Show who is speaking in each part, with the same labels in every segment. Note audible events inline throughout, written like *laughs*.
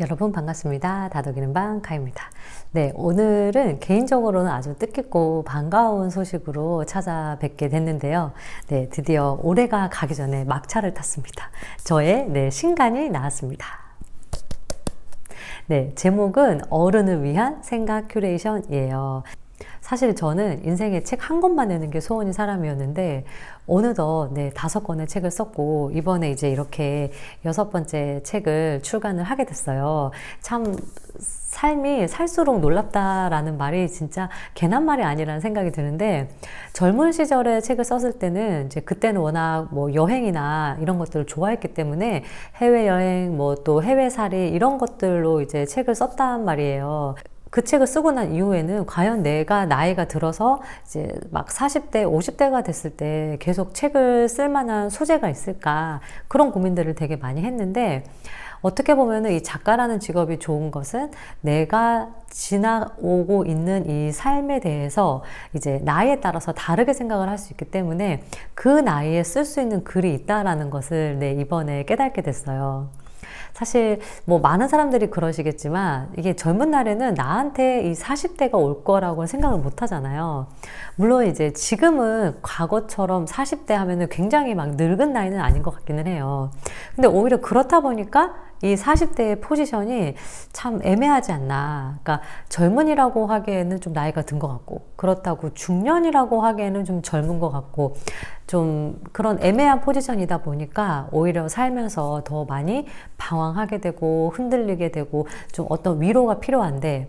Speaker 1: 여러분 반갑습니다. 다독이는 방 가입니다. 네, 오늘은 개인적으로는 아주 뜻깊고 반가운 소식으로 찾아뵙게 됐는데요. 네, 드디어 올해가 가기 전에 막차를 탔습니다. 저의 네, 신간이 나왔습니다. 네, 제목은 어른을 위한 생각 큐레이션이에요. 사실 저는 인생에 책 한 권만 내는 게 소원인 사람이었는데 어느덧 네, 다섯 권의 책을 썼고 이번에 이제 이렇게 여섯 번째 책을 출간을 하게 됐어요. 참 삶이 살수록 놀랍다라는 말이 진짜 괜한 말이 아니라는 생각이 드는데 젊은 시절에 책을 썼을 때는 이제 그때는 워낙 뭐 여행이나 이런 것들을 좋아했기 때문에 해외 여행 뭐 또 해외 살이 이런 것들로 이제 책을 썼단 말이에요. 그 책을 쓰고 난 이후에는 과연 내가 나이가 들어서 이제 막 40대, 50대가 됐을 때 계속 책을 쓸 만한 소재가 있을까 그런 고민들을 되게 많이 했는데 어떻게 보면은 이 작가라는 직업이 좋은 것은 내가 지나오고 있는 이 삶에 대해서 이제 나이에 따라서 다르게 생각을 할 수 있기 때문에 그 나이에 쓸 수 있는 글이 있다라는 것을 네, 이번에 깨닫게 됐어요. 사실 뭐 많은 사람들이 그러시겠지만 이게 젊은 날에는 나한테 이 40대가 올 거라고 생각을 못 하잖아요. 물론 이제 지금은 과거처럼 40대 하면은 굉장히 막 늙은 나이는 아닌 것 같기는 해요. 근데 오히려 그렇다 보니까 이 40대의 포지션이 참 애매하지 않나. 그러니까 젊은이라고 하기에는 좀 나이가 든 것 같고, 그렇다고 중년이라고 하기에는 좀 젊은 것 같고, 좀 그런 애매한 포지션이다 보니까 오히려 살면서 더 많이 방황하게 되고, 흔들리게 되고, 좀 어떤 위로가 필요한데,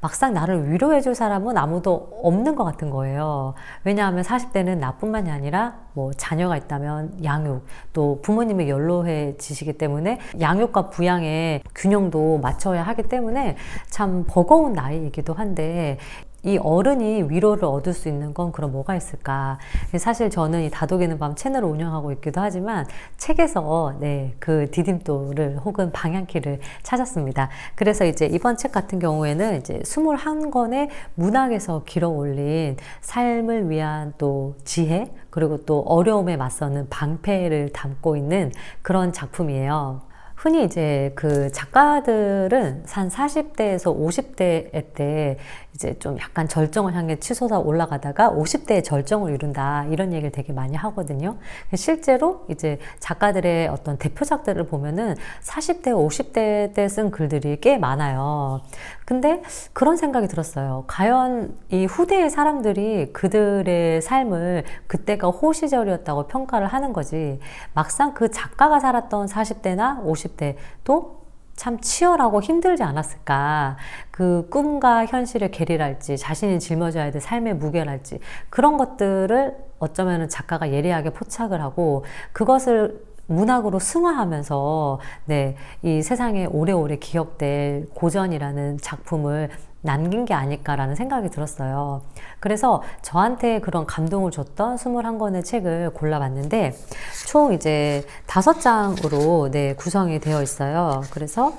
Speaker 1: 막상 나를 위로해 줄 사람은 아무도 없는 것 같은 거예요. 왜냐하면 40대는 나뿐만이 아니라 뭐 자녀가 있다면 양육, 또 부모님이 연로해지시기 때문에 양육과 부양의 균형도 맞춰야 하기 때문에 참 버거운 나이이기도 한데 이 어른이 위로를 얻을 수 있는 건 그럼 뭐가 있을까? 사실 저는 이 다독이는 밤 채널을 운영하고 있기도 하지만 책에서 네, 그 디딤돌을 혹은 방향키를 찾았습니다. 그래서 이제 이번 책 같은 경우에는 이제 21권의 문학에서 길어 올린 삶을 위한 또 지혜 그리고 또 어려움에 맞서는 방패를 담고 있는 그런 작품이에요. 흔히 이제 그 작가들은 한 40대에서 50대 때 이제 좀 약간 절정을 향해 치솟아 올라가다가 50대에 절정을 이룬다 이런 얘기를 되게 많이 하거든요. 실제로 이제 작가들의 어떤 대표작들을 보면은 40대, 50대 때 쓴 글들이 꽤 많아요. 근데 그런 생각이 들었어요. 과연 이 후대의 사람들이 그들의 삶을 그때가 호시절이었다고 평가를 하는 거지 막상 그 작가가 살았던 40대나 50대도 참 치열하고 힘들지 않았을까. 그 꿈과 현실의 괴리랄지, 자신이 짊어져야 될 삶의 무게랄지, 그런 것들을 어쩌면 작가가 예리하게 포착을 하고, 그것을 문학으로 승화하면서, 네, 이 세상에 오래오래 기억될 고전이라는 작품을 남긴 게 아닐까라는 생각이 들었어요. 그래서 저한테 그런 감동을 줬던 21권의 책을 골라봤는데 총 이제 다섯 장으로 네, 구성이 되어 있어요. 그래서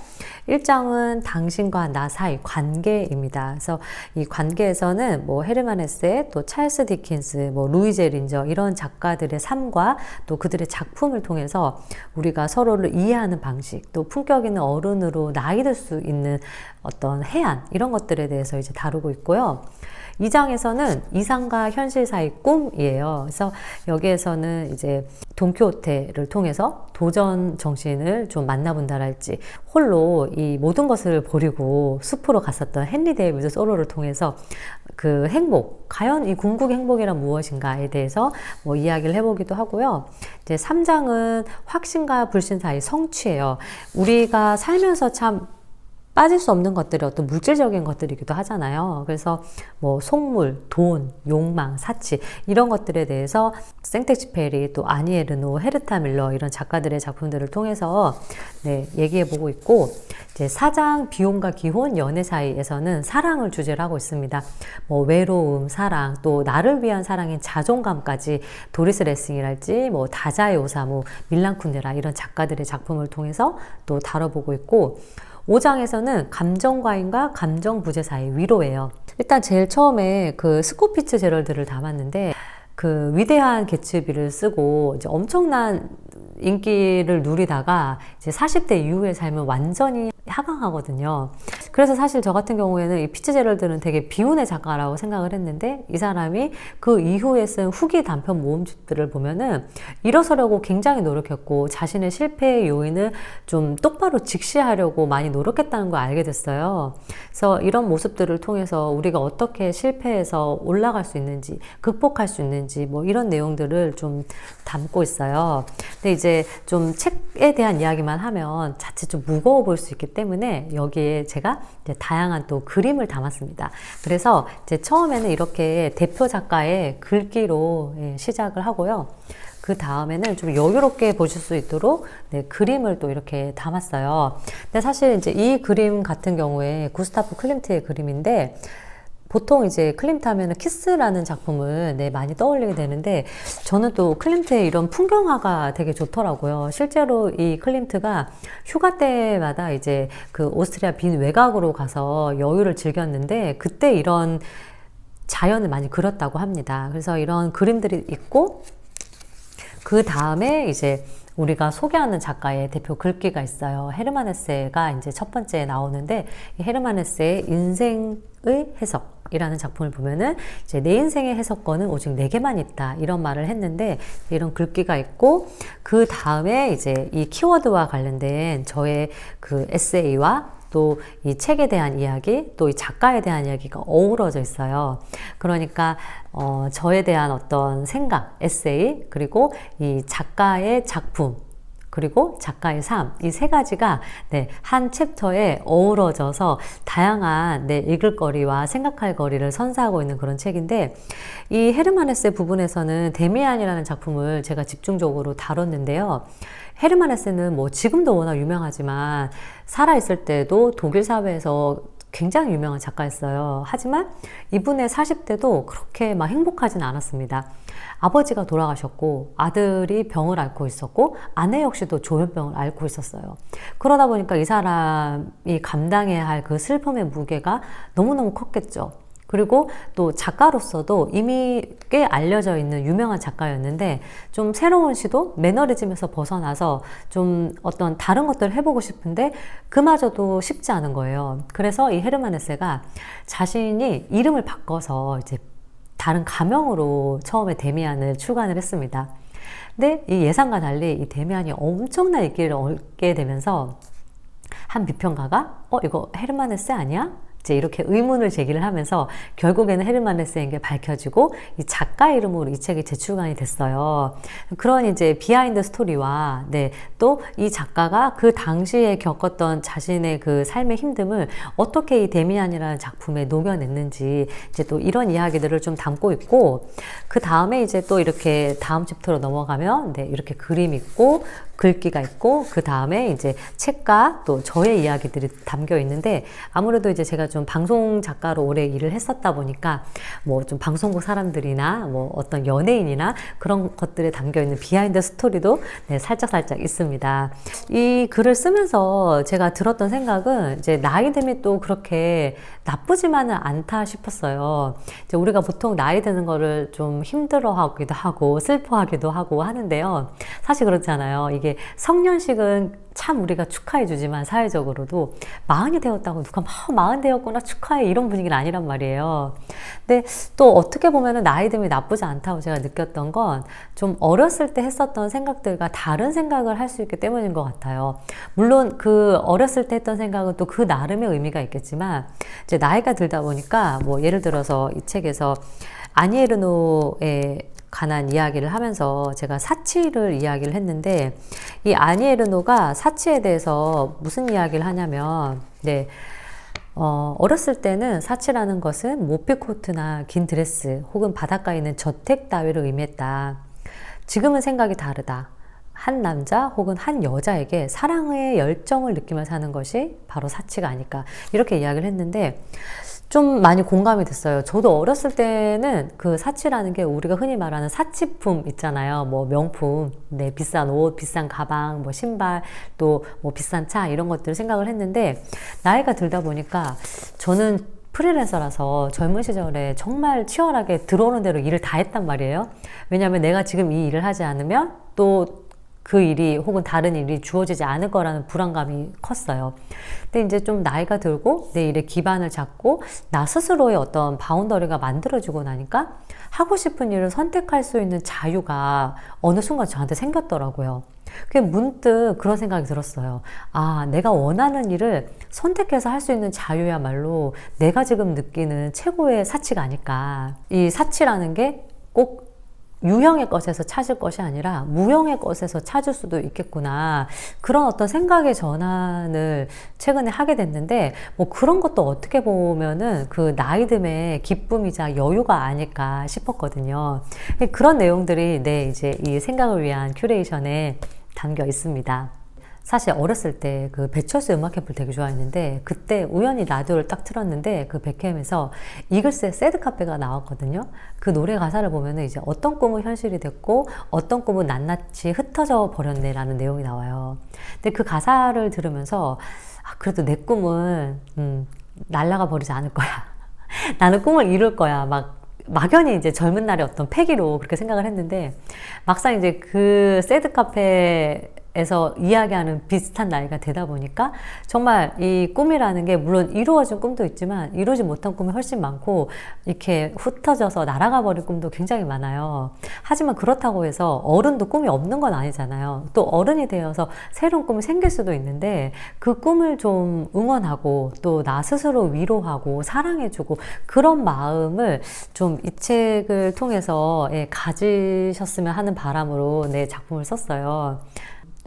Speaker 1: 1장은 당신과 나 사이 관계입니다. 그래서 이 관계에서는 뭐 헤르만 헤세, 또 찰스 디킨스, 뭐 루이제 린저 이런 작가들의 삶과 또 그들의 작품을 통해서 우리가 서로를 이해하는 방식, 또 품격 있는 어른으로 나이 들 수 있는 어떤 해안 이런 것들 에 대해서 이제 다루고 있고요. 2장에서는 이상과 현실 사이 꿈이에요. 그래서 여기에서는 이제 돈키호테를 통해서 도전 정신을 좀 만나본다랄지 홀로 이 모든 것을 버리고 숲으로 갔었던 헨리 데이비드 소로를 통해서 그 행복, 과연 이 궁극의 행복이란 무엇인가에 대해서 뭐 이야기를 해보기도 하고요. 이제 3장은 확신과 불신 사이 성취예요. 우리가 살면서 참 빠질 수 없는 것들이 어떤 물질적인 것들이기도 하잖아요. 그래서 뭐 속물, 돈, 욕망, 사치 이런 것들에 대해서 생텍쥐페리 또 아니에 르노, 헤르타 밀러 이런 작가들의 작품들을 통해서 네, 얘기해 보고 있고 이제 사장 비용과 기혼 연애 사이에서는 사랑을 주제로 하고 있습니다. 뭐 외로움, 사랑, 또 나를 위한 사랑인 자존감까지 도리스 레싱이랄지 뭐 다자의 오사무, 밀란 쿤데라 이런 작가들의 작품을 통해서 또 다뤄보고 있고 5장에서는 감정 과잉과 감정 부재 사이 위로예요. 일단 제일 처음에 그 스코피츠 제럴드를 담았는데 그 위대한 개츠비를 쓰고 이제 엄청난 인기를 누리다가 이제 40대 이후의 삶은 완전히 하강하거든요. 그래서 사실 저 같은 경우에는 이 피츠제럴드는 되게 비운의 작가라고 생각을 했는데 이 사람이 그 이후에 쓴 후기 단편 모음집들을 보면은 일어서려고 굉장히 노력했고 자신의 실패의 요인을 좀 똑바로 직시하려고 많이 노력했다는 걸 알게 됐어요. 그래서 이런 모습들을 통해서 우리가 어떻게 실패해서 올라갈 수 있는지, 극복할 수 있는지 뭐 이런 내용들을 좀 담고 있어요. 근데 이제 좀 책에 대한 이야기만 하면 자칫 좀 무거워 보일 수 있기 때문에 여기에 제가 다양한 또 그림을 담았습니다. 그래서 처음에는 이렇게 대표 작가의 글귀로 예, 시작을 하고요. 그 다음에는 좀 여유롭게 보실 수 있도록 네, 그림을 또 이렇게 담았어요. 근데 사실 이제 이 그림 같은 경우에 구스타프 클림트의 그림인데 보통 이제 클림트 하면은 키스라는 작품을 네, 많이 떠올리게 되는데 저는 또 클림트의 이런 풍경화가 되게 좋더라고요. 실제로 이 클림트가 휴가 때마다 이제 그 오스트리아 빈 외곽으로 가서 여유를 즐겼는데 그때 이런 자연을 많이 그렸다고 합니다. 그래서 이런 그림들이 있고 그 다음에 이제 우리가 소개하는 작가의 대표 글귀가 있어요. 헤르만 헤세가 이제 첫 번째에 나오는데 이 헤르만 헤세의 인생의 해석 이라는 작품을 보면은 이제 내 인생의 해석권은 오직 내게만 있다 이런 말을 했는데 이런 글귀가 있고 그 다음에 이제 이 키워드와 관련된 저의 그 에세이와 또 이 책에 대한 이야기, 또 이 작가에 대한 이야기가 어우러져 있어요. 그러니까 어, 저에 대한 어떤 생각, 에세이, 그리고 이 작가의 작품, 그리고 작가의 삶, 이 세 가지가 네, 한 챕터에 어우러져서 다양한 네, 읽을 거리와 생각할 거리를 선사하고 있는 그런 책인데 이 헤르만 헤세 부분에서는 데미안이라는 작품을 제가 집중적으로 다뤘는데요. 헤르만 헤세는 뭐 지금도 워낙 유명하지만 살아있을 때도 독일 사회에서 굉장히 유명한 작가였어요. 하지만 이분의 40대도 그렇게 막 행복하진 않았습니다. 아버지가 돌아가셨고 아들이 병을 앓고 있었고 아내 역시도 조현병을 앓고 있었어요. 그러다 보니까 이 사람이 감당해야 할 그 슬픔의 무게가 너무너무 컸겠죠. 그리고 또 작가로서도 이미 꽤 알려져 있는 유명한 작가였는데 좀 새로운 시도, 매너리즘에서 벗어나서 좀 어떤 다른 것들을 해보고 싶은데 그마저도 쉽지 않은 거예요. 그래서 이 헤르만 헤세가 자신이 이름을 바꿔서 이제 다른 가명으로 처음에 데미안을 출간을 했습니다. 근데 이 예상과 달리 이 데미안이 엄청난 인기를 얻게 되면서 한 비평가가 어 이거 헤르만 헤세 아니야? 이제 이렇게 의문을 제기를 하면서 결국에는 헤르만 헤세인 게 밝혀지고 이 작가 이름으로 이 책이 재출간이 됐어요. 그런 이제 비하인드 스토리와 네, 또 이 작가가 그 당시에 겪었던 자신의 그 삶의 힘듦을 어떻게 이 데미안이라는 작품에 녹여냈는지 이제 또 이런 이야기들을 좀 담고 있고 그 다음에 이제 또 이렇게 다음 챕터로 넘어가면 네, 이렇게 그림 있고 글귀가 있고 그 다음에 이제 책과 또 저의 이야기들이 담겨 있는데 아무래도 이제 제가 좀 방송 작가로 오래 일을 했었다 보니까 뭐 좀 방송국 사람들이나 뭐 어떤 연예인이나 그런 것들에 담겨 있는 비하인드 스토리도 네, 살짝 살짝 있습니다. 이 글을 쓰면서 제가 들었던 생각은 이제 나이 듦이 또 그렇게 나쁘지만은 않다 싶었어요. 이제 우리가 보통 나이 드는 거를 좀 힘들어하기도 하고 슬퍼하기도 하고 하는데요. 사실 그렇잖아요. 이게 이게 성년식은 참 우리가 축하해 주지만 사회적으로도 마흔이 되었다고 누가 막 마흔 되었구나 축하해 이런 분위기는 아니란 말이에요. 근데 또 어떻게 보면은 나이 듦이 나쁘지 않다고 제가 느꼈던 건 좀 어렸을 때 했었던 생각들과 다른 생각을 할 수 있기 때문인 것 같아요. 물론 그 어렸을 때 했던 생각은 또 그 나름의 의미가 있겠지만 이제 나이가 들다 보니까 뭐 예를 들어서 이 책에서 아니에르노의 관한 이야기를 하면서 제가 사치를 이야기를 했는데 이 아니에르노가 사치에 대해서 무슨 이야기를 하냐면 네. 어, 어렸을 때는 사치라는 것은 모피코트나 긴 드레스 혹은 바닷가에 있는 저택 따위를 의미했다. 지금은 생각이 다르다. 한 남자 혹은 한 여자에게 사랑의 열정을 느끼며 사는 것이 바로 사치가 아닐까. 이렇게 이야기를 했는데 좀 많이 공감이 됐어요. 저도 어렸을 때는 그 사치라는 게 우리가 흔히 말하는 사치품 있잖아요. 뭐 명품, 네, 비싼 옷, 비싼 가방, 뭐 신발, 또 뭐 비싼 차 이런 것들을 생각을 했는데 나이가 들다 보니까 저는 프리랜서라서 젊은 시절에 정말 치열하게 들어오는 대로 일을 다 했단 말이에요. 왜냐하면 내가 지금 이 일을 하지 않으면 또 그 일이 혹은 다른 일이 주어지지 않을 거라는 불안감이 컸어요. 근데 이제 좀 나이가 들고 내 일에 기반을 잡고 나 스스로의 어떤 바운더리가 만들어지고 나니까 하고 싶은 일을 선택할 수 있는 자유가 어느 순간 저한테 생겼더라고요. 그게 문득 그런 생각이 들었어요. 아, 내가 원하는 일을 선택해서 할 수 있는 자유야말로 내가 지금 느끼는 최고의 사치가 아닐까. 이 사치라는 게 꼭 유형의 것에서 찾을 것이 아니라 무형의 것에서 찾을 수도 있겠구나. 그런 어떤 생각의 전환을 최근에 하게 됐는데, 뭐 그런 것도 어떻게 보면은 그 나이듦의 기쁨이자 여유가 아닐까 싶었거든요. 그런 내용들이 내 이제 이 생각을 위한 큐레이션에 담겨 있습니다. 사실 어렸을 때 그 배철수 음악 캠프를 되게 좋아했는데 그때 우연히 라디오를 딱 틀었는데 그 백캠에서 이글스의 새드 카페가 나왔거든요. 그 노래 가사를 보면은 이제 어떤 꿈은 현실이 됐고 어떤 꿈은 낱낱이 흩어져 버렸네라는 내용이 나와요. 근데 그 가사를 들으면서 아, 그래도 내 꿈은 음, 날아가 버리지 않을 거야. *laughs* 나는 꿈을 이룰 거야. 막 막연히 이제 젊은 날의 어떤 패기로 그렇게 생각을 했는데 막상 이제 그 새드 카페 에서 이야기하는 비슷한 나이가 되다 보니까 정말 이 꿈이라는 게 물론 이루어진 꿈도 있지만 이루지 못한 꿈이 훨씬 많고 이렇게 흩어져서 날아가 버린 꿈도 굉장히 많아요. 하지만 그렇다고 해서 어른도 꿈이 없는 건 아니잖아요. 또 어른이 되어서 새로운 꿈이 생길 수도 있는데 그 꿈을 좀 응원하고 또 나 스스로 위로하고 사랑해주고 그런 마음을 좀 이 책을 통해서 예, 가지셨으면 하는 바람으로 내 작품을 썼어요.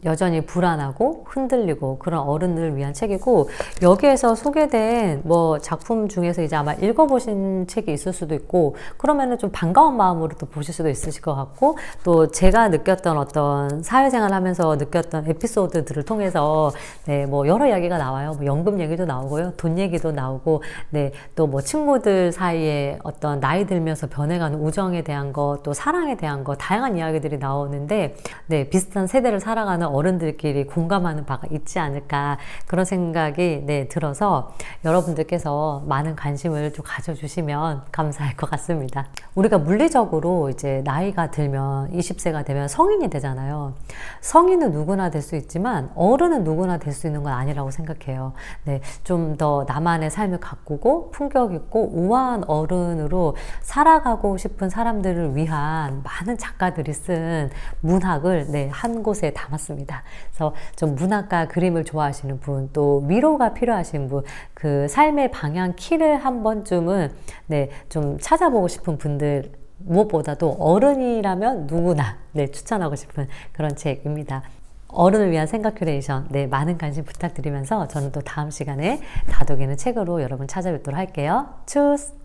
Speaker 1: 여전히 불안하고 흔들리고 그런 어른들을 위한 책이고 여기에서 소개된 뭐 작품 중에서 이제 아마 읽어보신 책이 있을 수도 있고 그러면은 좀 반가운 마음으로 또 보실 수도 있으실 것 같고 또 제가 느꼈던 어떤 사회생활 하면서 느꼈던 에피소드들을 통해서 네 뭐 여러 이야기가 나와요. 뭐 연금 얘기도 나오고요. 돈 얘기도 나오고 네 또 뭐 친구들 사이에 어떤 나이 들면서 변해가는 우정에 대한 거또 사랑에 대한 거 다양한 이야기들이 나오는데 네 비슷한 세대를 살아가는 어른들끼리 공감하는 바가 있지 않을까 그런 생각이 네, 들어서 여러분들께서 많은 관심을 좀 가져주시면 감사할 것 같습니다. 우리가 물리적으로 이제 나이가 들면 20세가 되면 성인이 되잖아요. 성인은 누구나 될 수 있지만 어른은 누구나 될 수 있는 건 아니라고 생각해요. 네, 좀 더 나만의 삶을 가꾸고 품격 있고 우아한 어른으로 살아가고 싶은 사람들을 위한 많은 작가들이 쓴 문학을 네, 한 곳에 담았습니다. 있습니다. 그래서 좀 문학과 그림을 좋아하시는 분, 또 위로가 필요하신 분, 그 삶의 방향 키를 한 번쯤은 네, 좀 찾아보고 싶은 분들 무엇보다도 어른이라면 누구나 네, 추천하고 싶은 그런 책입니다. 어른을 위한 생각 큐레이션, 네, 많은 관심 부탁드리면서 저는 또 다음 시간에 다독이는 책으로 여러분 찾아뵙도록 할게요. 추스!